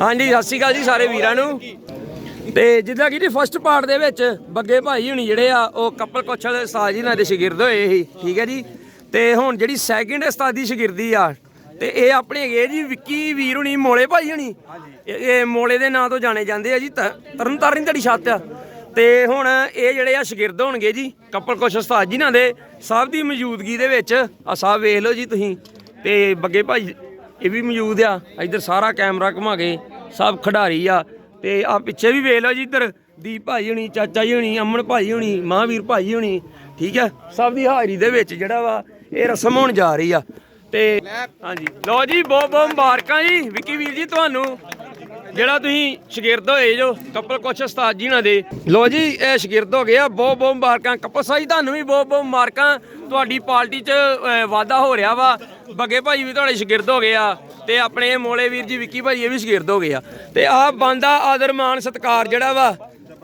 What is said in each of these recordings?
ਹਾਂਜੀ, ਸਤਿ ਸ਼੍ਰੀ ਅਕਾਲ ਜੀ ਸਾਰੇ ਵੀਰਾਂ ਨੂੰ। ਤੇ ਜਿੱਦਾਂ ਕਿ ਜੀ ਫਸਟ ਪਾਰਟ ਦੇ ਵਿੱਚ ਬੱਗੇ ਭਾਈ ਹੁਣੀ ਜਿਹੜੇ ਆ, ਉਹ ਕਪਲ ਕੋਛਲ ਦੇ ਉਸਤਾਦ ਜੀ ਨਾਲ ਦੇ ਸ਼ਾਗਿਰਦ ਹੋਏ ਸੀ, ਠੀਕ ਹੈ ਜੀ? ਤੇ ਹੁਣ ਜਿਹੜੀ ਸੈਕਿੰਡ ਉਸਤਾਦੀ ਸ਼ਾਗਿਰਦੀ ਆ, ਤੇ ਇਹ ਆਪਣੇ ਹੈਗੇ ਜੀ ਵਿੱਕੀ ਵੀਰ ਹੁਣੀ, ਮੋਲੇ ਭਾਈ ਹੁਣੀ। ਇਹ ਮੋਲੇ ਦੇ ਨਾਂ ਤੋਂ ਜਾਣੇ ਜਾਂਦੇ ਆ ਜੀ, ਤ- ਤਰਨ ਤਾਰਨ ਦੀ ਛੱਤ। ਆ ਤੇ ਹੁਣ ਇਹ ਜਿਹੜੇ ਆ ਸ਼ਾਗਿਰਦ ਹੋਣਗੇ ਜੀ, ਕਪਲ ਕੁਛ ਉਸਤਾਦ ਜੀ ਨਾਲ ਦੇ, ਸਭ ਦੀ ਮੌਜੂਦਗੀ ਦੇ ਵਿੱਚ ਆ ਸਭ ਵੇਖ ਲਓ ਜੀ ਤੁਸੀਂ। ਤੇ ਬੱਗੇ ਭਾਈ ਇਹ ਵੀ ਮੌਜੂਦ ਆ। ਇੱਧਰ ਸਾਰਾ ਕੈਮਰਾ ਘੁਮਾ ਕੇ ਸਭ ਖਿਡਾਰੀ ਆ। ਤੇ ਆ ਪਿੱਛੇ ਵੀ ਵੇਖ ਲਓ ਜੀ ਇੱਧਰ ਦੀਪ ਭਾਈ ਹੋਣੀ, ਚਾਚਾ ਜੀ ਹੋਣੀ, ਅਮਨ ਭਾਈ ਹੋਣੀ, ਮਹਾਂਵੀਰ ਭਾਈ ਹੋਣੀ, ਠੀਕ ਹੈ ਸਭ ਦੀ ਹਾਜ਼ਰੀ ਦੇ ਵਿੱਚ ਜਿਹੜਾ ਵਾ ਇਹ ਰਸਮ ਹੋਣ ਜਾ ਰਹੀ ਆ। ਤੇ ਹਾਂਜੀ। ਲਓ ਜੀ ਬਹੁਤ ਬਹੁਤ ਮੁਬਾਰਕਾਂ ਜੀ। ਵਿੱਕੀ ਵੀਰ ਜੀ, ਤੁਹਾਨੂੰ। ਜਿਹੜਾ ਤੁਸੀਂ ਸ਼ਾਗਿਰਦ ਹੋਏ ਜੋ ਕਪਲ ਕੁਛ ਉਸਤਾਦ ਜੀ ਨਾਲ ਦੇ। ਲੋ ਜੀ ਇਹ ਸ਼ਾਗਿਰਦ ਹੋ ਗਏ ਆ ਬਹੁਤ ਬਹੁਤ ਮੁਬਾਰਕਾਂ। ਕਪਲ ਸਾਈ ਤੁਹਾਨੂੰ ਵੀ ਬਹੁਤ ਬਹੁਤ ਮੁਬਾਰਕਾਂ। ਤੁਹਾਡੀ ਪਾਰਟੀ 'ਚ ਵਾਧਾ ਹੋ ਰਿਹਾ ਵਾ। ਬੱਗੇ ਭਾਈ ਵੀ ਤੁਹਾਡੇ ਸ਼ਾਗਿਰਦ ਹੋ ਗਏ ਆ ਤੇ ਆਪਣੇ ਮੋਲੇ ਵੀਰ ਜੀ ਵਿੱਕੀ ਭਾਈ ਇਹ ਵੀ ਸ਼ਾਗਿਰਦ ਹੋ ਗਏ ਆ। ਤੇ ਆਹ ਬੰਦਾ ਆਦਰ ਮਾਨ ਸਤਕਾਰ ਜਿਹੜਾ ਵਾ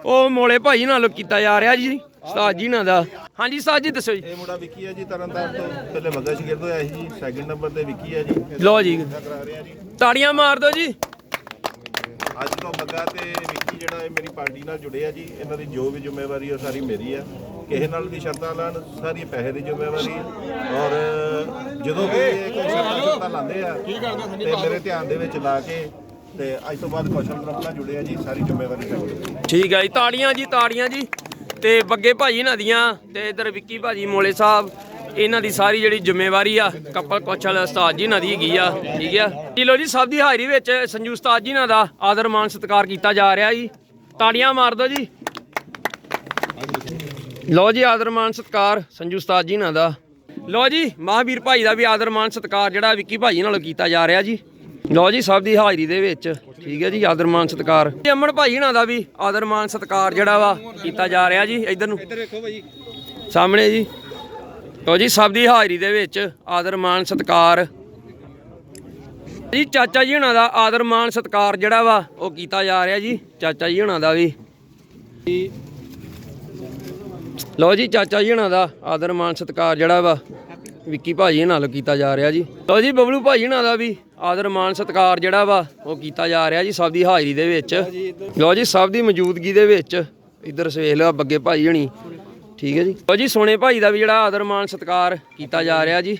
ਉਹ ਮੋਲੇ ਭਾਈ ਨਾਲ ਕੀਤਾ ਜਾ ਰਿਹਾ ਜੀ ਉਸਤਾਦ ਜੀ ਨਾਲ ਦਾ। ਹਾਂਜੀ ਉਸਤਾਦ ਜੀ ਦੱਸੋ ਜੀ। ਇਹ ਮੁੰਡਾ ਵਿੱਕੀ ਹੈ ਜੀ ਤਰਨਤਾਰਨ ਤੋਂ ਪਹਿਲੇ ਬੱਗਾ ਸ਼ਗਿਰਦ ਹੋਇਆ ਸੀ ਜੀ ਸੈਕਿੰਡ ਨੰਬਰ ਤੇ ਵਿੱਕੀ ਹੈ ਜੀ। ਰਿਹਾ ਜੀ। ਤਾੜੀਆਂ ਮਾਰ ਦਿਓ ਜੀ। ਅੱਜ ਤੋਂ ਬੱਗਾ ਤੇ ਵਿੱਕੀ ਜਿਹੜਾ ਇਹ ਮੇਰੀ ਪਾਰਟੀ ਨਾਲ ਜੁੜੇ ਆ ਜੀ ਇਹਨਾਂ ਦੀ ਜੋ ਵੀ ਜ਼ਿੰਮੇਵਾਰੀ ਉਹ ਸਾਰੀ ਮੇਰੀ ਆ। ਕਿਸੇ ਨਾਲ ਵੀ ਸ਼ਰਤਾਂ ਲਾਣ ਸਾਰੀ ਪੈਸੇ ਦੀ ਜ਼ਿੰਮੇਵਾਰੀ ਔਰ ਜਦੋਂ ਵੀ ਇਹ ਕੋਈ ਸ਼ਰਤਾਂ ਸ਼ਰਤਾਂ ਲਾਉਂਦੇ ਆ ਤੇ ਮੇਰੇ ਧਿਆਨ ਦੇ ਵਿੱਚ ਲਾ ਕੇ ਤੇ ਅੱਜ ਤੋਂ ਬਾਅਦ ਕੌਸ਼ਲ ਗਰੁੱਪ ਨਾਲ ਜੁੜੇ ਆ ਜੀ ਸਾਰੀ ਜ਼ਿੰਮੇਵਾਰੀ ਸਾਡੀ ਠੀਕ ਹੈ ਜੀ ਤਾੜੀਆਂ ਜੀ ਤਾੜੀਆਂ ਜੀ। ਤੇ ਬੱਗੇ ਭਾਜੀ ਇਹਨਾਂ ਦੀਆਂ ਤੇ ਇਧਰ ਵਿੱਕੀ ਭਾਜੀ ਮੋਲੇ ਸਾਹਿਬ ਇਹਨਾਂ ਦੀ ਸਾਰੀ ਜਿਹੜੀ ਜ਼ਿੰਮੇਵਾਰੀ ਆ, ਕਪਲ ਕੋਚਲ ਉਸਤਾਦ ਜੀ ਇਹਨਾਂ ਦੀ ਹੈਗੀ ਆ, ਠੀਕ ਆ? ਜੀ ਲੋ ਜੀ, ਸਭ ਦੀ ਹਾਜ਼ਰੀ ਵਿੱਚ ਸੰਜੂ ਉਸਤਾਦ ਜੀ ਇਹਨਾਂ ਦਾ ਆਦਰ ਮਾਨ ਸਤਿਕਾਰ ਕੀਤਾ ਜਾ ਰਿਹਾ ਜੀ। ਤਾੜੀਆਂ ਮਾਰ ਦਿਓ ਜੀ। ਲੋ ਜੀ, ਆਦਰ ਮਾਨ ਸਤਿਕਾਰ ਸੰਜੂ ਉਸਤਾਦ ਜੀ ਇਹਨਾਂ ਦਾ। ਲੋ ਜੀ, ਮਹਾਵੀਰ ਭਾਈ ਦਾ ਵੀ ਆਦਰ ਮਾਨ ਸਤਿਕਾਰ ਜਿਹੜਾ ਵਿੱਕੀ ਭਾਈ ਨਾਲੋਂ ਕੀਤਾ ਜਾ ਰਿਹਾ ਜੀ। ਲੋ ਜੀ, ਸਭ ਦੀ ਹਾਜ਼ਰੀ ਦੇ ਵਿੱਚ, ਠੀਕ ਹੈ ਜੀ, ਆਦਰ ਮਾਨ ਸਤਿਕਾਰ। ਤੇ ਅਮਨ ਭਾਈ ਇਹਨਾਂ ਦਾ ਵੀ ਆਦਰ ਮਾਨ ਸਤਿਕਾਰ ਜਿਹੜਾ ਵਾ ਕੀਤਾ ਜਾ ਰਿਹਾ ਜੀ, ਇਧਰ ਨੂੰ। ਇੱਧਰ ਵੇਖੋ ਭਾਈ ਸਾਹਮਣੇ ਜੀ। ਲੋ ਜੀ, ਸਭ ਦੀ ਹਾਜ਼ਰੀ ਦੇ ਵਿੱਚ ਆਦਰ ਮਾਨ ਸਤਿਕਾਰ। ਜੀ, ਚਾਚਾ ਜੀ ਹੁਣਾਂ ਦਾ ਆਦਰ ਮਾਨ ਸਤਿਕਾਰ ਜਿਹੜਾ ਵਾ, ਉਹ ਕੀਤਾ ਜਾ ਰਿਹਾ ਜੀ, ਚਾਚਾ ਜੀ ਹੁਣਾਂ ਦਾ ਵੀ। ਲਓ ਜੀ, ਚਾਚਾ ਜੀ ਹੁਣਾਂ ਦਾ ਆਦਰ ਮਾਨ ਸਤਿਕਾਰ ਜਿਹੜਾ ਵਾ, ਵਿੱਕੀ ਭਾਜੀ ਨਾਲ ਕੀਤਾ ਜਾ ਰਿਹਾ ਜੀ। ਲਓ ਜੀ, ਬਬਲੂ ਭਾਜੀ ਹੁਣਾਂ ਦਾ ਵੀ ਆਦਰ ਮਾਨ ਸਤਿਕਾਰ ਜਿਹੜਾ ਵਾ, ਉਹ ਕੀਤਾ ਜਾ ਰਿਹਾ ਜੀ, ਸਭ ਦੀ ਹਾਜ਼ਰੀ ਦੇ ਵਿੱਚ। ਲੋ ਜੀ, ਸਭ ਦੀ ਮੌਜੂਦਗੀ ਦੇ ਵਿੱਚ, ਇੱਧਰ ਸਵੇਖ ਲਓ ਬੱਗੇ ਭਾਜੀ ਹਣੀ। ਠੀਕ ਹੈ ਜੀ। ਲਓ ਜੀ, ਸੋਨੇ ਭਾਈ ਦਾ ਵੀ ਜਿਹੜਾ ਆਦਰ ਮਾਨ ਸਤਿਕਾਰ ਕੀਤਾ ਜਾ ਰਿਹਾ ਜੀ।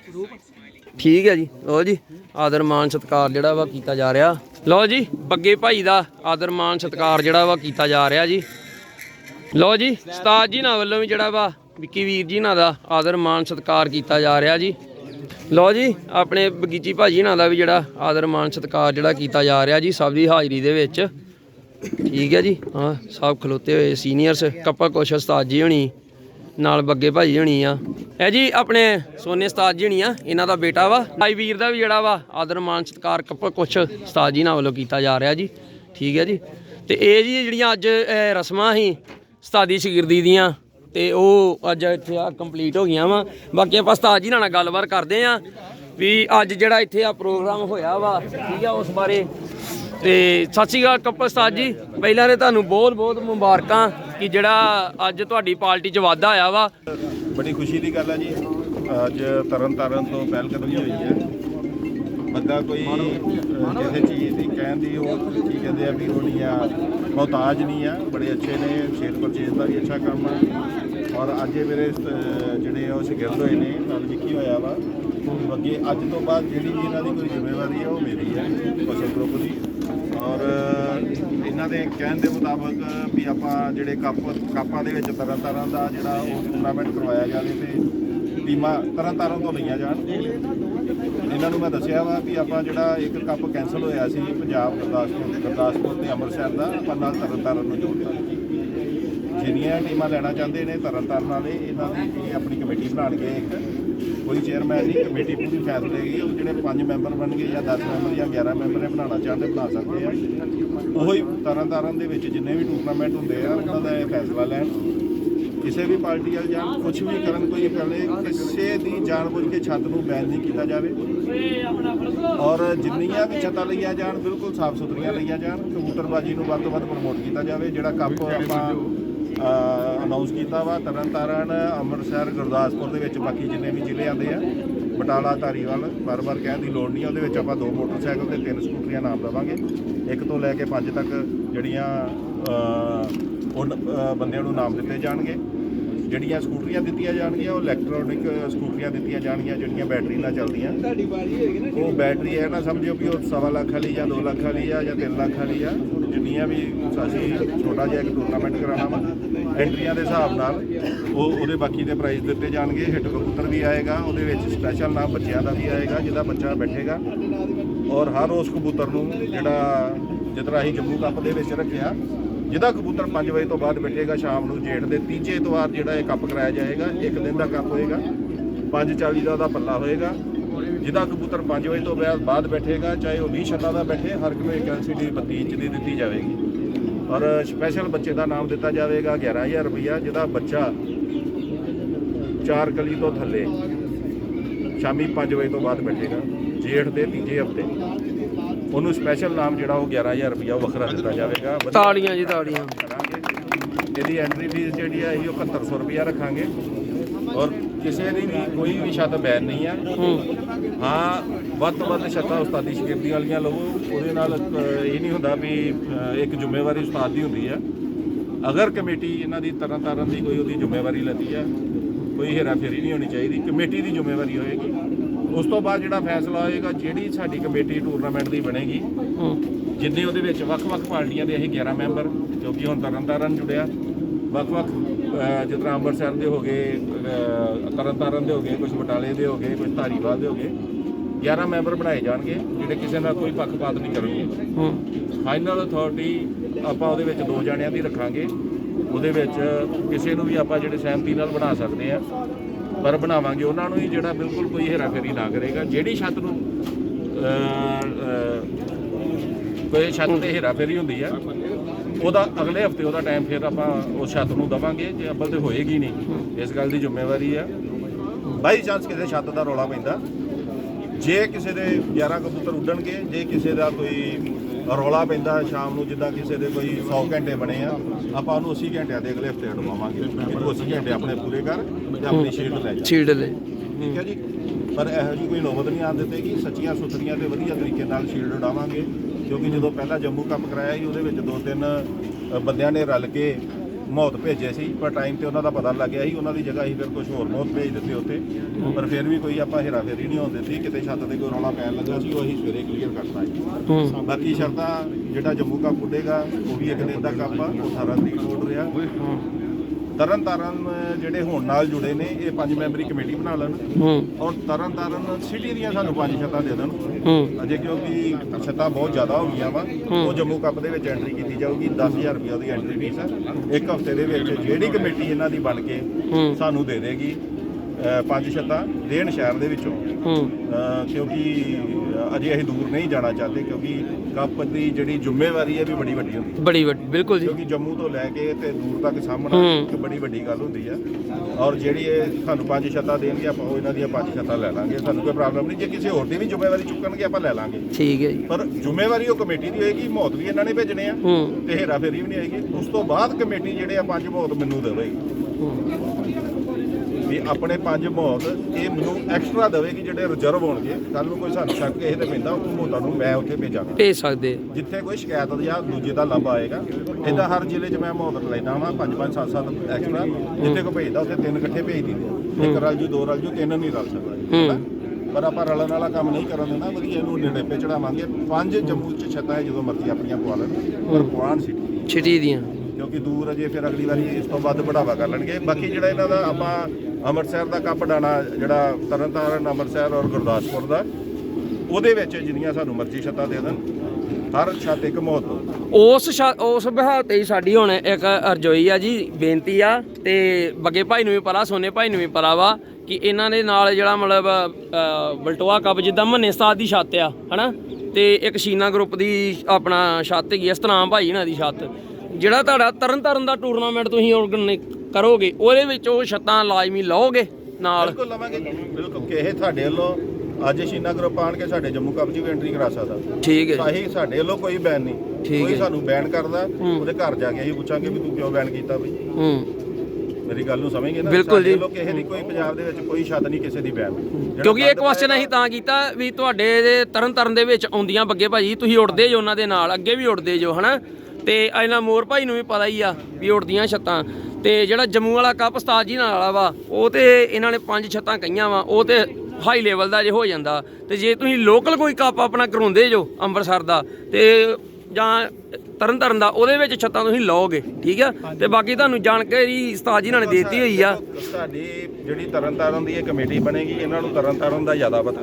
ਠੀਕ ਹੈ ਜੀ, ਲਓ ਜੀ, ਆਦਰ ਮਾਨ ਸਤਿਕਾਰ ਜਿਹੜਾ ਵਾ ਕੀਤਾ ਜਾ ਰਿਹਾ। ਲਓ ਜੀ, ਬੱਗੇ ਭਾਈ ਦਾ ਆਦਰ ਮਾਨ ਸਤਿਕਾਰ ਜਿਹੜਾ ਵਾ ਕੀਤਾ ਜਾ ਰਿਹਾ ਜੀ। ਲਓ ਜੀ, ਉਸਤਾਦ ਜੀ ਨਾਲ ਵੱਲੋਂ ਵੀ ਜਿਹੜਾ ਵਾ, ਵਿੱਕੀ ਵੀਰ ਜੀ ਨਾਲ ਦਾ ਆਦਰ ਮਾਨ ਸਤਿਕਾਰ ਕੀਤਾ ਜਾ ਰਿਹਾ ਜੀ। ਲਓ ਜੀ, ਆਪਣੇ ਬਗੀਚੀ ਭਾਜੀ ਨਾਲ ਦਾ ਵੀ ਜਿਹੜਾ ਆਦਰ ਮਾਨ ਸਤਿਕਾਰ ਜਿਹੜਾ ਕੀਤਾ ਜਾ ਰਿਹਾ ਜੀ, ਸਭ ਦੀ ਹਾਜ਼ਰੀ ਦੇ ਵਿੱਚ। ਠੀਕ ਹੈ ਜੀ, ਹਾਂ, ਸਭ ਖਲੋਤੇ ਹੋਏ ਸੀਨੀਅਰਸ ਕੱਪਾ ਕੁਸ਼ ਉਸਤਾਦ ਜੀ ਹੋਣੀ। ਨਾਲ ਬੱਗੇ ਭਾਈ ਹੋਣੀ ਆ। ਇਹ ਜੀ ਆਪਣੇ ਸੋਨੇ ਉਸਤਾਦ ਜੀ ਹੋਣੀ ਆ, ਇਹਨਾਂ ਦਾ ਬੇਟਾ ਵਾ। ਭਾਈ ਵੀਰ ਦਾ ਵੀ ਜਿਹੜਾ ਵਾ, ਆਦਰ ਮਾਨ ਸਤਿਕਾਰ ਕੱਪਾ ਕੁਸ਼ ਉਸਤਾਦ ਜੀ ਨਾਲ ਵੱਲੋਂ ਕੀਤਾ ਜਾ ਰਿਹਾ ਜੀ। ਠੀਕ ਹੈ ਜੀ। ਤੇ ਇਹ ਜੀ ਜਿਹੜੀਆਂ ਅੱਜ ਰਸਮਾਂ ਸੀ, ਉਸਤਾਦੀ ਸ਼ਾਗਿਰਦੀ ਦੀਆਂ, ਤੇ ਉਹ ਅੱਜ ਇੱਥੇ ਆ ਕੰਪਲੀਟ ਹੋ ਗਈਆਂ ਵਾ। ਬਾਕੀ ਆਪਾਂ ਉਸਤਾਦ ਜੀ ਨਾਲ ਗੱਲਬਾਤ ਕਰਦੇ ਆ ਵੀ ਅੱਜ ਜਿਹੜਾ ਇੱਥੇ ਆ ਪ੍ਰੋਗਰਾਮ ਹੋਇਆ ਵਾ, ਠੀਕ ਆ, ਉਸ ਬਾਰੇ ਤੇ ਸਤਿ ਸ਼੍ਰੀ ਅਕਾਲ ਕੱਪਲ ਉਸਤਾਦ ਜੀ। ਪਹਿਲਾਂ ਤੇ ਤੁਹਾਨੂੰ ਬਹੁਤ ਬਹੁਤ ਮੁਬਾਰਕਾਂ ਕਿ ਜਿਹੜਾ ਅੱਜ ਤੁਹਾਡੀ ਪਾਰਟੀ 'ਚ ਵਾਧਾ ਆਇਆ ਵਾ। ਬੜੀ ਖੁਸ਼ੀ ਦੀ ਗੱਲ ਹੈ ਜੀ। ਅੱਜ ਤਰਨ ਤਾਰਨ ਤੋਂ ਪਹਿਲ ਕਦਮੀ ਹੋਈ ਹੈ। ਬੰਦਾ ਕੋਈ ਕਿਸੇ ਚੀਜ਼ ਦੀ ਕਹਿਣ ਦੀ ਉਹ ਕੀ ਕਹਿੰਦੇ ਆ ਵੀ ਉਹ ਨਹੀਂ ਆ, ਮੁਹਤਾਜ ਨਹੀਂ ਆ। ਬੜੇ ਅੱਛੇ ਨੇ ਸ਼ੇਅਰ ਪਰਚੇਜ਼ ਦਾ ਵੀ ਅੱਛਾ ਕੰਮ ਆ। ਔਰ ਅੱਜ ਇਹ ਮੇਰੇ ਜਿਹੜੇ ਉਹ ਸ਼ਾਗਿਰਦ ਹੋਏ ਨੇ, ਨਾਲ ਵਿਕੀ ਹੋਇਆ ਵਾ। ਅੱਗੇ ਅੱਜ ਤੋਂ ਬਾਅਦ ਜਿਹੜੀ ਵੀ ਇਹਨਾਂ ਦੀ ਕੋਈ ਜ਼ਿੰਮੇਵਾਰੀ ਹੈ ਉਹ ਮੇਰੀ ਹੈ ਕੌਸ਼ਲ ਗਰੁੱਪ ਦੀ। ਔਰ ਇਹਨਾਂ ਦੇ ਕਹਿਣ ਦੇ ਮੁਤਾਬਕ ਵੀ ਆਪਾਂ ਜਿਹੜੇ ਕੱਪ, ਕੱਪਾਂ ਦੇ ਵਿੱਚ ਤਰ੍ਹਾਂ ਤਰ੍ਹਾਂ ਦਾ ਜਿਹੜਾ ਉਹ ਟੂਰਨਾਮੈਂਟ ਕਰਵਾਇਆ ਜਾਵੇ ਤੇ ਟੀਮਾਂ ਤਰ੍ਹਾਂ ਤਰ੍ਹਾਂ ਤੋਂ ਲਈਆਂ ਜਾਣ। ਇਹਨਾਂ ਨੂੰ ਮੈਂ ਦੱਸਿਆ ਵਾ ਵੀ ਆਪਾਂ ਜਿਹੜਾ ਇੱਕ ਕੱਪ ਕੈਨਸਲ ਹੋਇਆ ਸੀ ਪੰਜਾਬ ਗੁਰਦਾਸਪੁਰ ਦੇ ਗੁਰਦਾਸਪੁਰ ਤੇ ਅੰਮ੍ਰਿਤਸਰ ਦਾ, ਆਪਾਂ ਨਾਲ ਤਰਨ ਤਾਰਨ ਨੂੰ ਜੋੜਤਾ। ਜਿੰਨੀਆਂ ਟੀਮਾਂ ਲੈਣਾ ਚਾਹੁੰਦੇ ਨੇ ਤਰਨ ਤਾਰਨ ਵਾਲੇ, ਇਹਨਾਂ ਦੀ ਆਪਣੀ ਕਮੇਟੀ ਬਣਾਉਣਗੇ ਇੱਕ। ਕੋਈ ਚੇਅਰਮੈਨ ਨਹੀਂ ਕਮੇਟੀ ਪੂਰੀ ਫੈਸਲੇ ਹੈਗੀ ਉਹ ਜਿਹੜੇ ਪੰਜ ਮੈਂਬਰ ਬਣਨਗੇ ਜਾਂ 10 ਮੈਂਬਰ ਜਾਂ 11 ਮੈਂਬਰ ਇਹ ਬਣਾਉਣਾ ਚਾਹੁੰਦੇ, ਬਣਾ ਸਕਦੇ ਆ। ਉਹੀ ਤਰਨ ਤਾਰਨ ਦੇ ਵਿੱਚ ਜਿੰਨੇ ਵੀ ਟੂਰਨਾਮੈਂਟ ਹੁੰਦੇ ਆ, ਉਹਨਾਂ ਦਾ ਇਹ ਫੈਸਲਾ ਲੈਣ। ਕਿਸੇ ਵੀ ਪਾਰਟੀ ਵਾਲੇ ਜਾਣ ਕੁਝ ਵੀ ਕਰਨ ਕੋਈ ਪਹਿਲੇ ਕਿਸੇ ਦੀ ਜਾਣਬੁੱਝ ਕੇ ਛੱਤ ਨੂੰ ਬੈਨ ਨਹੀਂ ਕੀਤਾ ਜਾਵੇ। ਔਰ ਜਿੰਨੀਆਂ ਵੀ ਛੱਤਾਂ ਲਈਆਂ ਜਾਣ, ਬਿਲਕੁਲ ਸਾਫ਼ ਸੁਥਰੀਆਂ ਲਈਆਂ ਜਾਣ, ਕਬੂਤਰਬਾਜੀ ਨੂੰ ਵੱਧ ਤੋਂ ਵੱਧ ਪ੍ਰਮੋਟ ਕੀਤਾ ਜਾਵੇ, ਜਿਹੜਾ ਕੱਪ ਆਪਾਂ ਅਨਾਉਂਸ ਕੀਤਾ ਵਾ ਤਰਨਤਾਰਨ ਅੰਮ੍ਰਿਤਸਰ ਗੁਰਦਾਸਪੁਰ ਦੇ ਵਿੱਚ ਬਾਕੀ ਜਿੰਨੇ ਵੀ ਜ਼ਿਲ੍ਹੇ ਆਉਂਦੇ ਆ ਬਟਾਲਾ ਧਾਰੀਵਾਲ ਬਾਰ-ਬਾਰ ਕਹਿਣ ਦੀ ਲੋੜ ਨਹੀਂ ਉਹਦੇ ਵਿੱਚ ਆਪਾਂ ਦੋ ਮੋਟਰਸਾਈਕਲ ਤੇ ਤਿੰਨ ਸਕੂਟਰੀਆਂ ਨਾਮ ਲਵਾਂਗੇ ਇੱਕ ਤੋਂ ਲੈ ਕੇ ਪੰਜ ਤੱਕ ਜਿਹੜੀਆਂ ਅਹ, ਉਹ ਬੰਦਿਆਂ ਨੂੰ ਨਾਮ ਦਿੱਤੇ ਜਾਣਗੇ। ਜਿਹੜੀਆਂ ਸਕੂਟਰੀਆਂ ਦਿੱਤੀਆਂ ਜਾਣਗੀਆਂ ਉਹ ਇਲੈਕਟ੍ਰੋਨਿਕ ਸਕੂਟਰੀਆਂ ਦਿੱਤੀਆਂ ਜਾਣਗੀਆਂ ਜਿਹੜੀਆਂ ਬੈਟਰੀ ਨਾਲ ਚੱਲਦੀਆਂ ਉਹ ਬੈਟਰੀ ਇਹ ਨਾ ਸਮਝਿਓ ਵੀ ਉਹ ਸਵਾ ਲੱਖ ਵਾਲੀ ਜਾਂ 2 ਲੱਖ ਵਾਲੀ ਆ ਜਾਂ 3 ਲੱਖ ਵਾਲੀ ਆ। ਜਿੰਨੀਆਂ ਵੀ ਅਸੀਂ ਛੋਟਾ ਜਿਹਾ ਇੱਕ ਟੂਰਨਾਮੈਂਟ ਕਰਾਉਣਾ ਵਾ ਐਂਟਰੀਆਂ ਦੇ ਹਿਸਾਬ ਨਾਲ ਉਹ ਉਹਦੇ ਬਾਕੀ ਦੇ ਪ੍ਰਾਈਜ਼ ਦਿੱਤੇ ਜਾਣਗੇ। ਹਿੱਟ ਕਬੂਤਰ ਵੀ ਆਏਗਾ ਉਹਦੇ ਵਿੱਚ ਸਪੈਸ਼ਲ ਨਾਮ ਬੱਚਿਆਂ ਦਾ ਵੀ ਆਏਗਾ ਜਿਹਦਾ ਬੱਚਾ ਬੈਠੇਗਾ। ਔਰ ਹਰ ਉਸ ਕਬੂਤਰ ਨੂੰ ਜਿਹੜਾ ਤਰ੍ਹਾਂ ਅਸੀਂ ਜੰਮੂ ਕੱਪ ਦੇ ਵਿੱਚ ਰੱਖਿਆ ਜਿਹਦਾ ਕਬੂਤਰ 5 ਵਜੇ ਤੋਂ ਬਾਅਦ ਬੈਠੇਗਾ ਸ਼ਾਮ ਨੂੰ ਜੇਠ ਦੇ ਤੀਜੇ ਐਤਵਾਰ ਜਿਹੜਾ ਇਹ ਕੱਪ ਕਰਾਇਆ ਜਾਏਗਾ, ਇੱਕ ਦਿਨ ਦਾ ਕੱਪ ਹੋਏਗਾ 540 ਦਾ ਉਹਦਾ ਪੱਲਾ ਹੋਏਗਾ। ਜਿਹਦਾ ਕਬੂਤਰ 5 ਵਜੇ ਤੋਂ ਬਾਅਦ ਬੈਠੇਗਾ, ਚਾਹੇ ਉਹ 20 ਛੱਤਾਂ ਦਾ ਬੈਠੇ, ਹਰ ਇੱਕ ਨੂੰ ਇੱਕ ਐਲਸੀਡੀ 32 ਇੰਚ ਦੀ ਦਿੱਤੀ ਜਾਵੇਗੀ। ਔਰ ਸਪੈਸ਼ਲ ਬੱਚੇ ਦਾ ਨਾਮ ਦਿੱਤਾ ਜਾਵੇਗਾ 11000 ਰੁਪਇਆ ਜਿਹਦਾ ਬੱਚਾ ਚਾਰ ਕਲੀ ਤੋਂ ਥੱਲੇ, ਸ਼ਾਮੀ 5 ਵਜੇ ਤੋਂ ਬਾਅਦ ਬੈਠੇਗਾ, ਜੇਠ ਦੇ ਤੀਜੇ ਹਫ਼ਤੇ। ਉਹਨੂੰ ਸਪੈਸ਼ਲ ਨਾਮ ਜਿਹੜਾ ਉਹ 11000 ਰੁਪਇਆ ਉਹ ਵੱਖਰਾ ਦਿੱਤਾ ਜਾਵੇਗਾ। ਤਾੜੀਆਂ ਜੀ ਕਰਾਂਗੇ। ਇਹਦੀ ਐਂਟਰੀ ਫੀਸ ਜਿਹੜੀ ਆ ਇਹ 7100 ਰੁਪਇਆ ਰੱਖਾਂਗੇ। ਔਰ ਕਿਸੇ ਦੀ ਵੀ ਕੋਈ ਵੀ ਛੱਤ ਬੈਨ ਨਹੀਂ ਆ। ਹੂੰ। ਹਾਂ ਵੱਧ ਤੋਂ ਵੱਧ ਛੱਤਾਂ ਉਸਤਾਦੀ ਸ਼ਗਿਰਦੀ ਵਾਲੀਆਂ ਲਵੋ। ਉਹਦੇ ਨਾਲ ਇਹ ਨਹੀਂ ਹੁੰਦਾ ਵੀ ਇੱਕ ਜ਼ਿੰਮੇਵਾਰੀ ਉਸਤਾਦ ਦੀ ਹੁੰਦੀ ਆ। ਅਗਰ ਕਮੇਟੀ ਇਹਨਾਂ ਦੀ ਤਰਨ ਤਾਰਨ ਦੀ ਕੋਈ ਉਹਦੀ ਜ਼ਿੰਮੇਵਾਰੀ ਲੈਂਦੀ ਆ ਕੋਈ ਹੇਰਾ ਫੇਰੀ ਨਹੀਂ ਹੋਣੀ ਚਾਹੀਦੀ। ਕਮੇਟੀ ਦੀ ਜ਼ਿੰਮੇਵਾਰੀ ਹੋਏਗੀ। ਉਸ ਤੋਂ ਬਾਅਦ ਜਿਹੜਾ ਫੈਸਲਾ ਹੋਏਗਾ ਜਿਹੜੀ ਸਾਡੀ ਕਮੇਟੀ ਟੂਰਨਾਮੈਂਟ ਦੀ ਬਣੇਗੀ ਜਿੰਨੇ ਉਹਦੇ ਵਿੱਚ ਵੱਖ-ਵੱਖ ਪਾਰਟੀਆਂ ਦੇ ਅਸੀਂ 11 ਮੈਂਬਰ ਕਿਉਂਕਿ ਹੁਣ ਤਰਨਤਾਰਨ ਜੁੜਿਆ ਵੱਖ-ਵੱਖ ਤਰ੍ਹਾਂ ਅੰਮ੍ਰਿਤਸਰ ਦੇ ਹੋ ਗਏ ਤਰਨਤਾਰਨ ਦੇ ਹੋ ਗਏ ਕੁਝ ਬਟਾਲੇ ਦੇ ਹੋ ਗਏ ਕੁਝ ਧਾਰੀਵਾਲ ਦੇ ਹੋ ਗਏ 11 ਮੈਂਬਰ ਬਣਾਏ ਜਾਣਗੇ ਜਿਹੜੇ ਕਿਸੇ ਨਾਲ ਕੋਈ ਪੱਖਪਾਤ ਨਹੀਂ ਕਰਨਗੇ। ਫਾਈਨਲ ਅਥਾਰਟੀ ਆਪਾਂ ਉਹਦੇ ਵਿੱਚ ਦੋ ਜਣਿਆਂ ਦੀ ਰੱਖਾਂਗੇ ਉਹਦੇ ਵਿੱਚ ਕਿਸੇ ਨੂੰ ਵੀ ਆਪਾਂ ਜਿਹੜੇ ਸਹਿਮਤੀ ਨਾਲ ਬਣਾ ਸਕਦੇ ਆ ਪਰ ਬਣਾਵਾਂਗੇ। ਉਹਨਾਂ ਨੂੰ ਹੀ ਜਿਹੜਾ ਬਿਲਕੁਲ ਕੋਈ ਹੇਰਾਫੇਰੀ ਨਾ ਕਰੇਗਾ। ਜਿਹੜੀ ਛੱਤ ਨੂੰ ਅਹ, ਕੋਈ ਛੱਤ ਤੇ ਹੇਰਾਫੇਰੀ ਹੁੰਦੀ ਆ ਉਹਦਾ ਅਗਲੇ ਹਫ਼ਤੇ ਉਹਦਾ ਟਾਈਮ ਫਿਰ ਆਪਾਂ ਉਸ ਛੱਤ ਨੂੰ ਦਵਾਂਗੇ ਜੇ ਅੱਬਲ ਤੇ ਹੋਏਗੀ ਨਹੀਂ। ਇਸ ਗੱਲ ਦੀ ਜ਼ਿੰਮੇਵਾਰੀ ਆ। ਬਾਈ ਚਾਂਸ ਕਿਸੇ ਛੱਤ ਦਾ ਰੌਲਾ ਪੈਂਦਾ। ਜੇ ਕਿਸੇ ਦੇ 11 ਕਬੂਤਰ ਉੱਡਣਗੇ ਜੇ ਕਿਸੇ ਦਾ ਕੋਈ ਰੌਲਾ ਪੈਂਦਾ ਸ਼ਾਮ ਨੂੰ ਜਿੱਦਾਂ ਕਿਸੇ ਦੇ ਕੋਈ 100 ਘੰਟੇ ਬਣੇ ਆ ਆਪਾਂ ਉਹਨੂੰ 80 ਘੰਟਿਆਂ ਦੇ ਅਗਲੇ ਹਫ਼ਤੇ ਅਡਵਾਵਾਂਗੇ ਕਿ ਤੂੰ 80 ਘੰਟੇ ਆਪਣੇ ਪੂਰੇ ਕਰ ਤੇ ਆਪਣੀ ਸ਼ੀਲਡ ਲੈ ਜਾ। ਸ਼ੀਲਡ ਲੈ। ਠੀਕ ਹੈ ਜੀ? ਪਰ ਇਹੋ ਜਿਹੀ ਕੋਈ ਨੌਬਤ ਨਹੀਂ ਆਉਣ ਦਿੱਤੇਗੀ ਸੱਚੀਆਂ ਸੁਥਰੀਆਂ ਤੇ ਵਧੀਆ ਤਰੀਕੇ ਨਾਲ ਸ਼ੀਲਡ ਉਡਾਵਾਂਗੇ ਕਿਉਂਕਿ ਜਦੋਂ ਪਹਿਲਾਂ ਜੰਮੂ ਕੱਪ ਕਰਾਇਆ ਸੀ ਉਹਦੇ ਵਿੱਚ ਦੋ ਤਿੰਨ ਬੰਦਿਆਂ ਨੇ ਰਲ ਕੇ ਮੌਤ ਭੇਜੇ ਸੀ ਪਰ ਟਾਈਮ ਤੇ ਉਹਨਾਂ ਦਾ ਪਤਾ ਲੱਗ ਗਿਆ ਸੀ ਉਹਨਾਂ ਦੀ ਜਗ੍ਹਾ ਅਸੀਂ ਫਿਰ ਕੁਝ ਹੋਰ ਮੌਤ ਭੇਜ ਦਿੱਤੇ ਉੱਥੇ। ਪਰ ਫਿਰ ਵੀ ਕੋਈ ਆਪਾਂ ਹੇਰਾਫੇਰੀ ਨਹੀਂ ਹੋਣ ਦਿੱਤੀ ਕਿਤੇ ਛੱਤ ਤੇ ਕੋਈ ਰੌਲਾ ਪੈਣ ਲੱਗਾ ਸੀ ਉਹ ਅਸੀਂ ਸਵੇਰੇ ਕਲੀਅਰ ਕਰਤਾ ਜੀ। ਹੂੰ। ਬਾਕੀ ਸ਼ਰਤਾਂ ਜਿਹੜਾ ਜੰਮੂ ਕੱਪ ਉੱਡੇਗਾ ਉਹ ਵੀ ਇੱਕ ਦਿਨ ਦਾ ਕੱਪ ਆ ਉਹ 18 ਤਰੀਕ ਨੂੰ ਰਿਹਾ। ਤਰਨ ਤਾਰਨ ਜਿਹੜੇ ਹੁਣ ਨਾਲ ਜੁੜੇ ਨੇ ਇਹ ਪੰਜ ਮੈਂਬਰੀ ਕਮੇਟੀ ਬਣਾ ਲੈਣ। ਔਰ ਤਰਨ ਤਾਰਨ ਸਿਟੀ ਦੀਆਂ ਸਾਨੂੰ ਪੰਜ ਛੱਤਾਂ ਦੇ ਦੇਣ। ਅਜੇ ਕਿਉਂਕਿ ਛੱਤਾਂ ਬਹੁਤ ਜ਼ਿਆਦਾ ਹੋ ਗਈਆਂ ਵਾ ਉਹ ਜੰਮੂ ਕੱਪ ਦੇ ਵਿੱਚ ਐਂਟਰੀ ਕੀਤੀ ਜਾਊਗੀ 10000 ਰੁਪਏ ਉਹਦੀ ਐਂਟਰੀ ਫੀਸ ਹੈ ਇੱਕ ਹਫ਼ਤੇ ਦੇ ਵਿੱਚ ਜਿਹੜੀ ਕਮੇਟੀ ਇਹਨਾਂ ਦੀ ਬਣ ਕੇ ਸਾਨੂੰ ਦੇ ਦੇਗੀ। ਪੰਜ ਛੱਤਾਂ ਦੇਣ ਸ਼ਹਿਰ ਦੇ ਵਿੱਚੋਂ। ਕਿਉਂਕਿ ਅਜੇ ਅਸੀਂ ਦੂਰ ਨਹੀਂ ਜਾਣਾ ਚਾਹਤੇ ਕਿਉਂਕਿ ਕੱਪ ਦੀ ਜਿਹੜੀ ਜ਼ਿੰਮੇਵਾਰੀ ਹੈ ਵੀ ਬੜੀ ਵੱਡੀ ਹੁੰਦੀ ਹੈ। ਬੜੀ ਵੱਡੀ ਬਿਲਕੁਲ ਜੀ। ਕਿਉਂਕਿ ਜੰਮੂ ਤੋਂ ਲੈ ਕੇ ਤੇ ਦੂਰ ਤੱਕ ਸਾਹਮਣਾ। ਇੱਕ ਬੜੀ ਵੱਡੀ ਗੱਲ ਹੁੰਦੀ ਆ ਔਰ ਜਿਹੜੀ ਇਹ ਸਾਨੂੰ ਪੰਜ ਛੱਤਾਂ ਦੇਣਗੇ ਆਪਾਂ ਉਹ ਇਹਨਾਂ ਦੀਆਂ ਪੰਜ ਛੱਤਾਂ ਲੈ ਲਾਂਗੇ। ਸਾਨੂੰ ਕੋਈ ਪ੍ਰੋਬਲਮ ਨਹੀਂ ਜੇ ਕਿਸੇ ਹੋਰ ਦੀ ਵੀ ਜ਼ਿੰਮੇਵਾਰੀ ਚੁੱਕਣਗੇ ਆਪਾਂ ਲੈ ਲਾਂਗੇ। ਠੀਕ ਹੈ ਜੀ। ਪਰ ਜ਼ਿੰਮੇਵਾਰੀ ਉਹ ਕਮੇਟੀ ਦੀ ਹੋਏਗੀ ਮੌਤ ਵੀ ਇਹਨਾਂ ਨੇ ਭੇਜਣੇ ਆ। ਤੇ ਹੇਰਾ ਫੇਰੀ ਵੀ ਨਹੀਂ ਆਏਗੀ ਉਸ ਤੋਂ ਬਾਅਦ ਕਮੇਟੀ ਜਿਹੜੇ ਆ ਪੰਜ ਮੌਤ ਮੈਨੂੰ ਦੇਵੇਗੀ। ਵੀ ਆਪਣੇ ਪੰਜ ਮੌਤ ਇਹ ਮੈਨੂੰ ਐਕਸਟਰਾ ਦੇਵੇਗੀ ਜਿਹੜੇ ਰਿਜ਼ਰਵ ਹੋਣਗੇ। ਕੱਲ ਨੂੰ ਕੋਈ ਸਾਨੂੰ ਸ਼ੱਕ ਕਿਸੇ ਤੇ ਪੈਂਦਾ ਉਹ ਮੌਤਾਂ ਨੂੰ ਮੈਂ ਉੱਥੇ ਭੇਜਾਂਗਾ। ਭੇਜ ਸਕਦੇ ਆ। ਜਿੱਥੇ ਕੋਈ ਸ਼ਿਕਾਇਤ ਜਾਂ ਦੂਜੇ ਦਾ ਲਾਂਭਾ ਆਏਗਾ ਇਹਦਾ ਹਰ ਜ਼ਿਲ੍ਹੇ 'ਚ ਮੈਂ ਮੌਤ ਲੈਣਾ ਵਾ ਪੰਜ ਪੰਜ ਸੱਤ ਸੱਤ ਐਕਸਟਰਾ ਜਿੱਥੇ ਕੋ ਭੇਜਦਾ ਉੱਥੇ ਤਿੰਨ ਇਕੱਠੇ ਭੇਜ ਦਿੰਦੇ ਇੱਕ ਰਲ ਜੂ ਦੋ ਰਲ ਜੂ ਤਿੰਨ ਨਹੀਂ ਰਲ ਸਕਦਾ। ਹਨਾ? ਪਰ ਆਪਾਂ ਰਲਣ ਵਾਲਾ ਕੰਮ ਨਹੀਂ ਕਰਨ ਦੇਣਾ ਵਧੀਆ ਇਹਨੂੰ ਨੇੜੇ ਚੜਾਵਾਂਗੇ। ਪੰਜ ਜੰਮੂ 'ਚ ਛੱਤਾਂ ਹੈ ਜਦੋਂ ਮਰਜ਼ੀ ਆਪਣੀਆਂ ਪਵਾ ਲੈਣ ਪਰ ਪਵਾਨ ਸਿੱਟੀ ਛਿਟੀ ਦੀਆਂ। ਕਿਉਂਕਿ ਦੂਰ ਅਜੇ ਫਿਰ ਅਗਲੀ ਵਾਰੀ ਇਸ ਤੋਂ ਵੱਧ ਬੜਾਵਾ ਕਰ ਲੈਣਗੇ। ਬਾਕੀ ਜਿਹੜਾ ਇਹਨਾਂ ਦਾ ਆਪਾਂ ਅੰਮ੍ਰਿਤਸਰ ਦਾ ਕੱਪ ਡਾਣਾ ਜਿਹੜਾ ਤਰਨਤਾਰਨ ਅੰਮ੍ਰਿਤਸਰ ਔਰ ਗੁਰਦਾਸਪੁਰ ਦਾ ਉਹਦੇ ਵਿੱਚ ਜਿੰਨੀਆਂ ਸਾਨੂੰ ਮਰਜ਼ੀ ਛੱਤਾਂ ਦੇ ਦੇਣ ਹਰ ਛੱਤ ਇੱਕ ਮਹੱਤਵ ਉਸ ਸ਼ਾ- ਉਸ ਬਿਹਾਰ ਤੇ ਹੀ ਸਾਡੀ ਹੁਣ ਇੱਕ ਅਰਜ਼ੋਈ ਆ ਜੀ ਬੇਨਤੀ ਆ ਤੇ ਬੱਗੇ ਭਾਈ ਨੂੰ ਵੀ ਪਤਾ ਸੋਨੇ ਭਾਈ ਨੂੰ ਵੀ ਪਤਾ ਵਾ ਕਿ ਇਹਨਾਂ ਦੇ ਨਾਲ ਜਿਹੜਾ ਮਤਲਬ ਅ, ਬਲਟੋਆ ਕੱਪ ਜਿੱਦਾਂ ਮੰਨੇ ਉਸਤਾਦ ਦੀ ਛੱਤ ਆ ਹਨਾ? ਤੇ ਇੱਕ ਸ਼ੀਨਾ ਗਰੁੱਪ ਦੀ ਆਪਣਾ ਛੱਤ ਹੈਗੀ ਆ ਸਤਨਾਮ ਭਾਈ ਇਹਨਾਂ ਦੀ ਛੱਤ। ਜਿਹੜਾ ਤੁਹਾਡਾ ਤਰਨ ਤਾਰਨ ਦਾ ਟੂਰਨਾਮੈਂਟ ਤੁਸੀਂ ਆਰਗੇਨਾਈਜ਼ ਕਰੋਗੇ ਉਹਦੇ ਵਿੱਚ ਉਹ ਛੱਤਾਂ ਲਾਜ਼ਮੀ ਲਓਗੇ ਨਾਲ? ਬਿਲਕੁਲ ਲਵਾਂਗੇ। ਬਿਲਕੁਲ ਕਿਹੇ ਤੁਹਾਡੇ ਵੱਲੋਂ ਅੱਜ ਸ਼ੀਨਾ ਗਰੁੱਪ ਆਣ ਕੇ ਸਾਡੇ ਜੰਮੂ 'ਚ ਵੀ ਐਂਟਰੀ ਕਰਾ ਸਕਦਾ। ਠੀਕ ਹੈ। ਸਾਹੀ ਸਾਡੇ ਵੱਲੋਂ ਕੋਈ ਬੈਨ ਨਹੀਂ ਠੀਕ ਕੋਈ। ਸਾਨੂੰ ਬੈਨ ਕਰਦਾ। ਉਹਦੇ ਘਰ ਜਾ ਕੇ ਅਸੀਂ ਪੁੱਛਾਂਗੇ ਵੀ ਤੂੰ ਕਿਉਂ ਬੈਨ ਕੀਤਾ ਬਈ। ਹੂੰ। ਮੇਰੀ ਗੱਲ ਨੂੰ ਸਮਝਗੇ ਨਾ ਬਿਲਕੁਲ ਜੀ। ਵੱਲੋਂ ਕਿਸੇ ਦੀ ਕੋਈ ਪੰਜਾਬ ਦੇ ਵਿੱਚ ਕੋਈ ਛੱਤ ਨਹੀਂ ਕਿਸੇ ਦੀ ਬੈਨ। ਕਿਉਂਕਿ ਇਹ ਕੁਐਸਚਨ ਅਸੀਂ ਤਾਂ ਕੀਤਾ ਵੀ ਤੁਹਾਡੇ ਤਰਨ ਤਾਰਨ ਦੇ ਵਿੱਚ ਆਉਂਦੀਆਂ ਬੱਗੇ ਭਾਜੀ ਤੁਸੀਂ ਉੜਦੇ ਜੋ ਉਹਨਾਂ ਦੇ ਨਾਲ ਅੱਗੇ ਵੀ ਉੜਦੇ ਜੋ ਹਨਾ? ਤੇ ਇਹਨਾਂ ਮੋਰ ਭਾਈ ਨੂੰ ਵੀ ਪਤਾ ਹੀ ਆ ਵੀ ਉੜਦੀਆਂ ਛੱਤਾਂ। ਤੇ ਜਿਹੜਾ ਜੰਮੂ ਵਾਲਾ ਕੱਪ ਉਸਤਾਦ ਜੀ ਨਾਲ ਵਾਲਾ ਵਾ, ਉਹ ਤੇ ਇਹਨਾਂ ਨੇ ਪੰਜ ਛੱਤਾਂ ਕਹੀਆਂ ਵਾ, ਉਹ ਤੇ ਹਾਈ ਲੈਵਲ ਦਾ ਜੇ ਹੋ ਜਾਂਦਾ। ਤੇ ਜੇ ਤੁਸੀਂ ਲੋਕਲ ਕੋਈ ਕੱਪ ਆਪਣਾ ਕਰਾਉਂਦੇ ਜੋ ਅੰਮ੍ਰਿਤਸਰ ਦਾ, ਤੇ ਜਾਂ ਤਰਨ ਤਾਰਨ ਦਾ ਉਹਦੇ ਵਿੱਚ ਛੱਤਾਂ ਤੁਸੀਂ ਲਓਗੇ ਠੀਕ ਆ? ਤੇ ਬਾਕੀ ਤੁਹਾਨੂੰ ਜਾਣਕਾਰੀ ਉਸਤਾਦ ਜੀ ਨਾਲ ਨੇ ਦੇਤੀ ਹੋਈ ਆ। ਸਾਡੀ ਜਿਹੜੀ ਤਰਨਤਾਰਨ ਦੀ ਇਹ ਕਮੇਟੀ ਬਣੇਗੀ ਇਹਨਾਂ ਨੂੰ ਤਰਨਤਾਰਨ ਦਾ ਜ਼ਿਆਦਾ ਪਤਾ।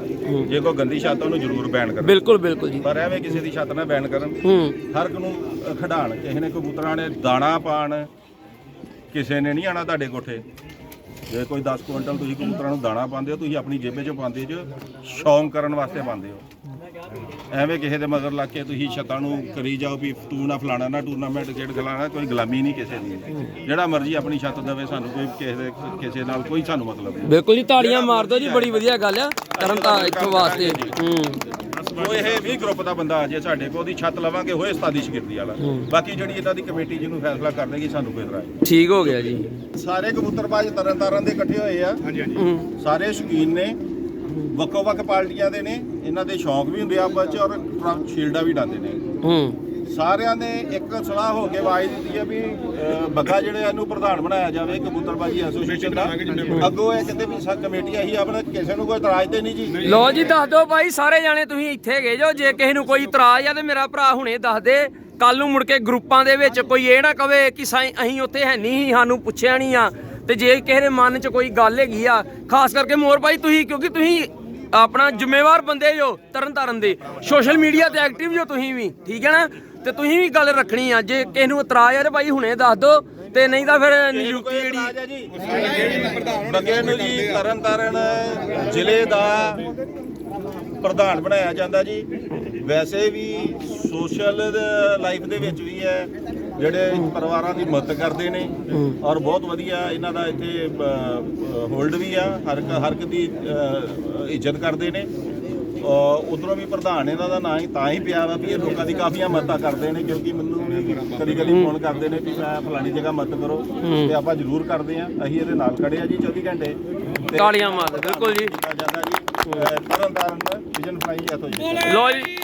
ਜੇ ਕੋਈ ਗੰਦੀ ਛੱਤ ਉਹਨੂੰ ਜ਼ਰੂਰ ਬੈਨ ਕਰਨ। ਬਿਲਕੁਲ ਬਿਲਕੁਲ ਜੀ। ਪਰ ਐਵੇਂ ਕਿਸੇ ਦੀ ਛੱਤ ਨਾ ਬੈਨ ਕਰਨ। ਹੂੰ। ਹਰ ਇੱਕ ਨੂੰ ਖਿਡਾਣ ਕਿਸੇ ਨੇ ਕਬੂਤਰਾਂ ਨੇ ਦਾਣਾ ਪਾਣ ਕਿਸੇ ਨੇ ਨਹੀਂ ਆਣਾ ਤੁਹਾਡੇ ਕੋਠੇ। ਜੇ ਕੋਈ 10 ਕੁਇੰਟਲ ਤੁਸੀਂ ਕਬੂਤਰਾਂ ਨੂੰ ਦਾਣਾ ਪਾਉਂਦੇ ਹੋ ਤੁਸੀਂ ਆਪਣੀ ਜੇਬੇ 'ਚੋਂ ਪਾਉਂਦੇ ਜੋ ਸ਼ੌਂਕ ਕਰਨ ਵਾਸਤੇ ਪਾਉਂਦੇ ਹੋ। ਐਵੇਂ ਕਿਸੇ ਦੇ ਮਗਰ ਲੱਗ ਕੇ ਤੁਸੀਂ ਛੱਤਾਂ ਨੂੰ ਕਰੀ ਜਾਓ ਵੀ ਤੂੰ ਨਾ ਫਲਾਣਾ ਨਾ ਟੂਰਨਾਮੈਂਟ ਖੇਡ ਖਲਾਣਾ ਕੋਈ ਗੁਲਾਮੀ ਨਹੀਂ ਕਿਸੇ ਦੀ। ਜਿਹੜਾ ਮਰਜ਼ੀ ਆਪਣੀ ਛੱਤ ਦੇਵੇ ਸਾਨੂੰ ਕੋਈ ਕਿਸੇ ਦੇ ਕਿਸੇ ਨਾਲ ਕੋਈ ਸਾਨੂੰ ਮਤਲਬ ਨਹੀਂ। ਬਿਲਕੁਲ ਜੀ ਤਾੜੀਆਂ ਮਾਰ ਦਿਓ ਜੀ ਬੜੀ ਵਧੀਆ ਗੱਲ ਆ। ਤਰਨ ਤਾਂ ਇੱਥੋਂ ਵਾਸਤੇ। ਹੂੰ। ਉਹ ਇਹ ਵੀ ਗਰੁੱਪ ਦਾ ਬੰਦਾ ਆ ਜੇ ਸਾਡੇ ਕੋਲ ਉਹਦੀ ਛੱਤ ਲਵਾਂਗੇ ਹੋਏ ਉਸਤਾਦੀ ਸ਼ਗਿਰਦੀ ਵਾਲਾ। ਬਾਕੀ ਜਿਹੜੀ ਇਹਨਾਂ ਦੀ ਕਮੇਟੀ ਜਿਹਨੂੰ ਫੈਸਲਾ ਕਰ ਦੇਗੀ ਸਾਨੂੰ ਕੋਈ ਇਤਰਾਜ਼ ਨਹੀਂ। ਠੀਕ ਹੋ ਗਿਆ ਜੀ। ਸਾਰੇ ਕਬੂਤਰਬਾਜ਼ ਤਰਨਤਾਰਨ ਦੇ ਇਕੱਠੇ ਹੋਏ ਆ। ਹੂੰ। ਸਾਰੇ ਸ਼ੌਕੀਨ ਨੇ। ਵੱਖੋ ਵੱਖ ਪਾਰਟੀਆਂ ਦੇ ਨੇ। ਇਹਨਾਂ ਦੇ ਸ਼ੌਂਕ ਵੀ ਹੁੰਦੇ ਆ ਆਪਸ ਚ ਔਰ ਟਰੰਪ ਸ਼ੀਲਡਾਂ ਵੀ ਡਾਂਦੇ ਨੇ। ਹੂੰ। ਸਾਰਿਆਂ ਨੇ ਇੱਕ ਸਲਾਹ ਹੋ ਕੇ ਆਵਾਜ਼ ਦਿੱਤੀ ਹੈ ਵੀ ਅਹ, ਬੱਗਾ ਜਿਹੜੇ ਇਹਨੂੰ ਪ੍ਰਧਾਨ ਬਣਾਇਆ ਜਾਵੇ ਕਬੂਤਰਬਾਜ਼ੀ ਐਸੋਸੀਏਸ਼ਨ ਦਾ। ਅੱਗੋਂ ਇਹ ਕਹਿੰਦੇ ਵੀ ਸਾ ਕਮੇਟੀ ਆਹੀ ਆਪਣਾ ਕਿਸੇ ਨੂੰ ਕੋਈ ਇਤਰਾਜ਼ ਤੇ ਨਹੀਂ ਜੀ। ਲੋ ਜੀ ਦੱਸ ਦਿਓ ਭਾਈ ਸਾਰੇ ਜਾਣੇ ਤੁਸੀਂ ਇੱਥੇ ਗਏ ਜੋ ਜੇ ਕਿਸੇ ਨੂੰ ਕੋਈ ਇਤਰਾਜ਼ ਆ ਤੇ ਮੇਰਾ ਭਰਾ ਹੁਣੇ ਦੱਸ ਦੇ। ਕੱਲ ਨੂੰ ਮੁੜ ਕੇ ਗਰੁੱਪਾਂ ਦੇ ਵਿੱਚ ਕੋਈ ਇਹ ਨਾ ਕਵੇ ਕਿ ਸਾਈ- ਅਸੀਂ ਉੱਥੇ ਹੈ ਨਹੀਂ ਸੀ, ਸਾਨੂੰ ਪੁੱਛਿਆ ਨਹੀਂ ਆ। ਤੇ ਜੇ ਕਿਸੇ ਦੇ ਮਨ 'ਚ ਕੋਈ ਗੱਲ ਹੈਗੀ ਆ ਖਾਸ ਕਰਕੇ ਮੋਰ ਭਾਈ ਤੁਸੀਂ ਕਿਉਂਕਿ ਤੁਸੀਂ ਆਪਣਾ ਜ਼ਿੰਮੇਵਾਰ ਬੰਦੇ ਜੋ ਤਰਨ ਤਾਰਨ ਦੇ। ਸੋਸ਼ਲ ਮੀਡੀਆ ਤੇ ਐਕਟਿਵ ਜੋ ਤੁਸੀਂ ਵੀ ਠੀਕ ਹੈ ਨਾ? ਤੇ ਤੁਸੀਂ ਵੀ ਗੱਲ ਰੱਖਣੀ ਆ ਜੇ ਕਿਸੇ ਨੂੰ ਇਤਰਾਜ਼ ਆ ਤੇ ਭਾਈ ਹੁਣੇ ਦੱਸ ਦਿਓ ਤੇ ਨਹੀਂ ਤਾਂ ਫਿਰ ਨਿਯੁਕਤੀ ਜਿਹੜੀ ਬੱਗੇ ਨੂੰ ਜੀ ਤਰਨਤਾਰਨ ਜ਼ਿਲ੍ਹੇ ਦਾ ਪ੍ਰਧਾਨ ਬਣਾਇਆ ਜਾਂਦਾ ਜੀ। ਵੈਸੇ ਵੀ ਸੋਸ਼ਲ ਲਾਈਫ ਦੇ ਵਿੱਚ ਵੀ ਹੈ। ਜਿਹੜੇ ਪਰਿਵਾਰਾਂ ਦੀ ਮਦਦ ਕਰਦੇ ਨੇ ਔਰ ਬਹੁਤ ਵਧੀਆ ਇਹਨਾਂ ਦਾ ਇੱਥੇ ਹੋਲਡ ਵੀ ਆ ਹਰ ਇੱਕ ਹਰ ਇੱਕ ਦੀ ਇੱਜ਼ਤ ਕਰਦੇ ਨੇ। ਉਧਰੋਂ ਵੀ ਪ੍ਰਧਾਨ ਇਹਨਾਂ ਦਾ ਨਾਂ ਹੀ ਤਾਂ ਹੀ ਪਿਆ ਵਾ ਵੀ ਇਹ ਲੋਕਾਂ ਦੀ ਕਾਫੀਆਂ ਮਦਦਾਂ ਕਰਦੇ ਨੇ ਕਿਉਂਕਿ ਮੈਨੂੰ ਵੀ ਕਦੀ ਕਦੀ ਫੋਨ ਕਰਦੇ ਨੇ ਵੀ ਮੈਂ ਫਲਾਣੀ ਜਗ੍ਹਾ ਮਦਦ ਕਰੋ ਤੇ ਆਪਾਂ ਜ਼ਰੂਰ ਕਰਦੇ ਆ ਅਸੀਂ ਇਹਦੇ ਨਾਲ ਖੜੇ ਆ ਜੀ 24 ਘੰਟੇ। ਤੇ ਤਾੜੀਆਂ ਮਾਰ ਬਿਲਕੁਲ ਜੀ। ਜਾਂਦਾ ਜੀ। ਅਹ ਤਰਨ ਤਾਰਨ ਵਿਜਨ ਫਲਾਈ ਐਸੋਸੀਏਸ਼ਨ ਲੋ ਜੀ।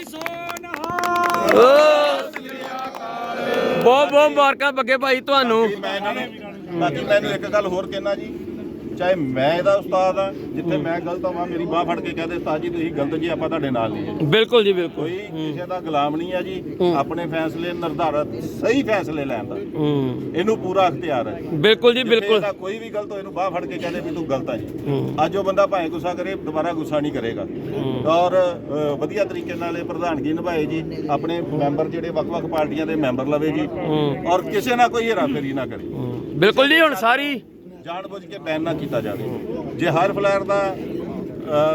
ਬਹੁਤ ਬਹੁਤ ਮੁਬਾਰਕਾਂ ਬੱਗੇ ਭਾਈ ਤੁਹਾਨੂੰ। ਮੈਂ ਇਹਨਾਂ ਨੂੰ ਬਾਕੀ ਮੈਨੂੰ ਇੱਕ ਗੱਲ ਹੋਰ ਕਹਿਣਾ ਜੀ। ਚਾਹੇ ਮੈਂ ਇਹਦਾ ਉਸਤਾਦ ਆ ਜਿੱਥੇ ਮੈਂ ਗਲਤ ਹੋਵਾਂ ਮੇਰੀ ਬਾਹ ਫੜ ਕੇ ਕਹਦੇ ਉਸਤਾਦ ਜੀ ਤੁਸੀਂ ਗਲਤ ਜੀ ਆਪਾਂ ਤੁਹਾਡੇ ਨਾਲ ਨਹੀਂ ਜੀ ਬਿਲਕੁਲ ਜੀ ਬਿਲਕੁਲ। ਕੋਈ ਕਿਸੇ ਦਾ ਗੁਲਾਮ ਨਹੀਂ ਆ ਜੀ ਆਪਣੇ ਫੈਸਲੇ ਨਿਰਧਾਰਤ ਸਹੀ ਫੈਸਲੇ ਲੈਣ ਦਾ। ਹੂੰ। ਇਹਨੂੰ ਪੂਰਾ ਅਖਤਿਆਰ ਹੈ। ਬਿਲਕੁਲ ਜੀ ਬਿਲਕੁਲ। ਇਹਦਾ ਕੋਈ ਵੀ ਗਲਤ ਹੋਏ ਇਹਨੂੰ ਬਾਹ ਫੜ ਕੇ ਕਹਦੇ ਵੀ ਤੂੰ ਗਲਤ ਆ ਜੀ। ਅੱਜ ਉਹ ਬੰਦਾ ਭਾਵੇਂ ਗੁੱਸਾ ਕਰੇ ਦੁਬਾਰਾ ਗੁੱਸਾ ਨਹੀਂ ਕਰੇਗਾ। ਔਰ ਅ, ਵਧੀਆ ਤਰੀਕੇ ਨਾਲ ਇਹ ਪ੍ਰਧਾਨਗੀ ਨਿਭਾਏ ਜੀ ਆਪਣੇ ਮੈਂਬਰ ਜਿਹੜੇ ਵੱਖ-ਵੱਖ ਪਾਰਟੀਆਂ ਦੇ ਮੈਂਬਰ ਲਵੇ ਜੀ। ਔਰ ਕਿਸੇ ਨਾਲ ਕੋਈ ਹੇਰਾਫੇਰੀ ਨਾ ਕਰੇ। ਬਿਲਕੁਲ ਜੀ ਹੁਣ ਸਾਰੀ ਜਾਣਬੁੱਝ ਕੇ ਬੈਨ ਨਾ ਕੀਤਾ ਜਾਵੇ। ਜੇ ਹਰ ਫਲਾਇਰ ਦਾ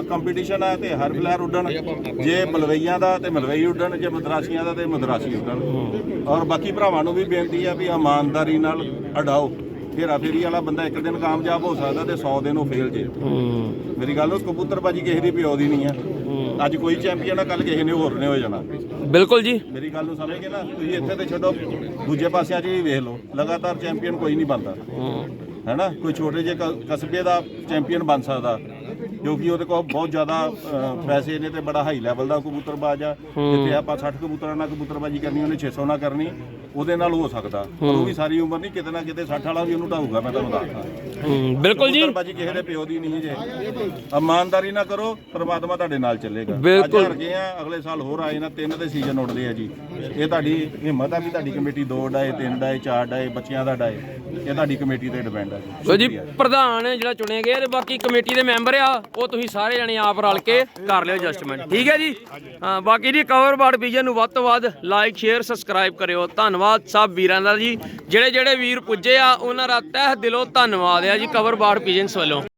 ਕੰਪੀਟੀਸ਼ਨ ਹੈ ਤੇ ਹਰ ਫਲਾਇਰ ਉੱਡਣ ਜੇ ਮਲਵਈਆਂ ਦਾ ਤੇ ਮਲਵਈ ਉੱਡਣ ਜੇ ਮਦਰਾਸੀਆਂ ਦਾ ਤੇ ਮਦਰਾਸੀ ਉੱਡਣ। ਔਰ ਬਾਕੀ ਭਰਾਵਾਂ ਨੂੰ ਵੀ ਬੇਨਤੀ ਆ ਵੀ ਇਮਾਨਦਾਰੀ ਨਾਲ ਅਡਾਓ। ਹੇਰਾ ਫੇਰੀ ਵਾਲਾ ਬੰਦਾ ਇੱਕ ਦਿਨ ਕਾਮਯਾਬ ਹੋ ਸਕਦਾ ਤੇ 100 ਦਿਨ ਉਹ ਫੇਲ ਜੇ। ਹੂੰ ਮੇਰੀ ਗੱਲ ਉਹ ਕਬੂਤਰਬਾਜੀ ਕਿਸੇ ਦੀ ਪਿਓ ਦੀ ਨਹੀਂ ਆ। ਅੱਜ ਕੋਈ ਚੈਂਪੀਅਨ ਆ ਕੱਲ ਕਿਸੇ ਨੇ ਹੋਰ ਨੇ ਹੋ ਜਾਣਾ। ਬਿਲਕੁਲ ਜੀ। ਮੇਰੀ ਗੱਲ ਨੂੰ ਸਮਝ ਗਏ ਨਾ ਤੁਸੀਂ ਇੱਥੇ ਤੇ ਛੱਡੋ ਦੂਜੇ ਪਾਸਿਆਂ 'ਚ ਵੀ ਵੇਖ ਲਓ। ਲਗਾਤਾਰ ਚੈਂਪੀਅਨ ਕੋਈ ਨਹੀਂ ਬਣਦਾ। ਹੂੰ ਹੈਨਾ? ਕੋਈ ਛੋਟੇ ਜਿਹੇ ਕ- ਕਸਬੇ ਦਾ ਚੈਂਪੀਅਨ ਬਣ ਸਕਦਾ। ਕਿਉਂਕਿ ਉਹਦੇ ਕੋਲ ਬਹੁਤ ਜ਼ਿਆਦਾ ਅ, ਪੈਸੇ ਨੇ ਤੇ ਬੜਾ ਹਾਈ ਲੈਵਲ ਦਾ ਕਬੂਤਰਬਾਜ਼ ਆ। ਜਿੱਥੇ ਆਪਾਂ 60 ਕਬੂਤਰਾਂ ਨਾਲ ਕਬੂਤਰਬਾਜੀ ਕਰਨੀ ਉਹਨੇ 600 ਨਾਲ ਕਰਨੀ ਉਹਦੇ ਨਾਲ ਹੋ ਸਕਦਾ। ਪਰ ਉਹ ਵੀ ਸਾਰੀ ਉਮਰ ਨਹੀਂ ਕਿਤੇ ਨਾ ਕਿਤੇ 60 ਵਾਲਾ ਵੀ ਉਹਨੂੰ ਢਾਊਗਾ ਮੈਂ ਤੁਹਾਨੂੰ ਦੱਸਦਾ। ਹੂੰ ਬਿਲਕੁਲ ਜੀ। ਕਬੂਤਰਬਾਜੀ ਕਿਸੇ ਦੇ ਪਿਓ ਦੀ ਨਹੀਂ ਜੇ। ਇਮਾਨਦਾਰੀ ਨਾ ਕਰੋ ਪ੍ਰਮਾਤਮਾ ਤੁਹਾਡੇ ਨਾਲ ਚੱਲੇਗਾ। ਬਿਲਕੁਲ। ਅੱਜ ਹਾਰ ਗਏ ਆ ਅਗਲੇ ਸਾਲ ਹੋਰ ਆਏ ਨਾ ਤਿੰਨ ਦੇ ਸੀਜ਼ਨ ਉੱਡਦੇ ਆ ਜੀ। ਇਹ ਤੁਹਾਡੀ ਹਿੰਮਤ ਆ ਵੀ ਤੁਹਾਡੀ ਕਮੇਟੀ ਦੋ ਡਾਏ, ਤਿੰਨ ਡਾਏ, ਚਾਰ ਡਾਏ, ਬੱਚਿਆਂ ਦਾ ਡਾਏ? ਇਹ ਤੁਹਾਡੀ ਕਮੇਟੀ ਤੇ ਡਿਪੈਂਡ ਆ ਲੋ ਜੀ, ਪ੍ਰਧਾਨ ਜਿਹੜਾ ਚੁਣੇ ਗਏ ਤੇ ਬਾਕੀ ਕਮੇਟੀ ਦੇ ਮੈਂਬਰ ਆ, ਉਹ ਤੁਸੀਂ ਸਾਰੇ ਜਣੇ ਆਪ ਰਲ ਕੇ ਕਰ ਲਿਓ ਐਡਜਸਟਮੈਂਟ ਠੀਕ ਹੈ ਜੀ? ਹਾਂ, ਬਾਕੀ ਜੀ ਕਵਰ ਬਾਰਡ ਵਿਜਨ ਨੂੰ ਵੱਧ ਤੋਂ ਵੱਧ ਲਾਈਕ ਸ਼ੇਅਰ ਸਬਸਕ੍ਰਾਈਬ ਕਰਿਓ। ਧੰਨਵਾਦ ਸਭ ਵੀਰਾਂ ਦਾ ਜੀ। ਜਿਹੜੇ ਜਿਹੜੇ ਵੀਰ ਪੁੱਜੇ ਆ, ਉਹਨਾਂ ਦਾ ਤਹਿ ਦਿਲੋਂ ਧੰਨਵਾਦ ਆ ਜੀ ਕਵਰ ਬਾਰਡ ਵਿਜਨਸ ਵੱਲੋਂ।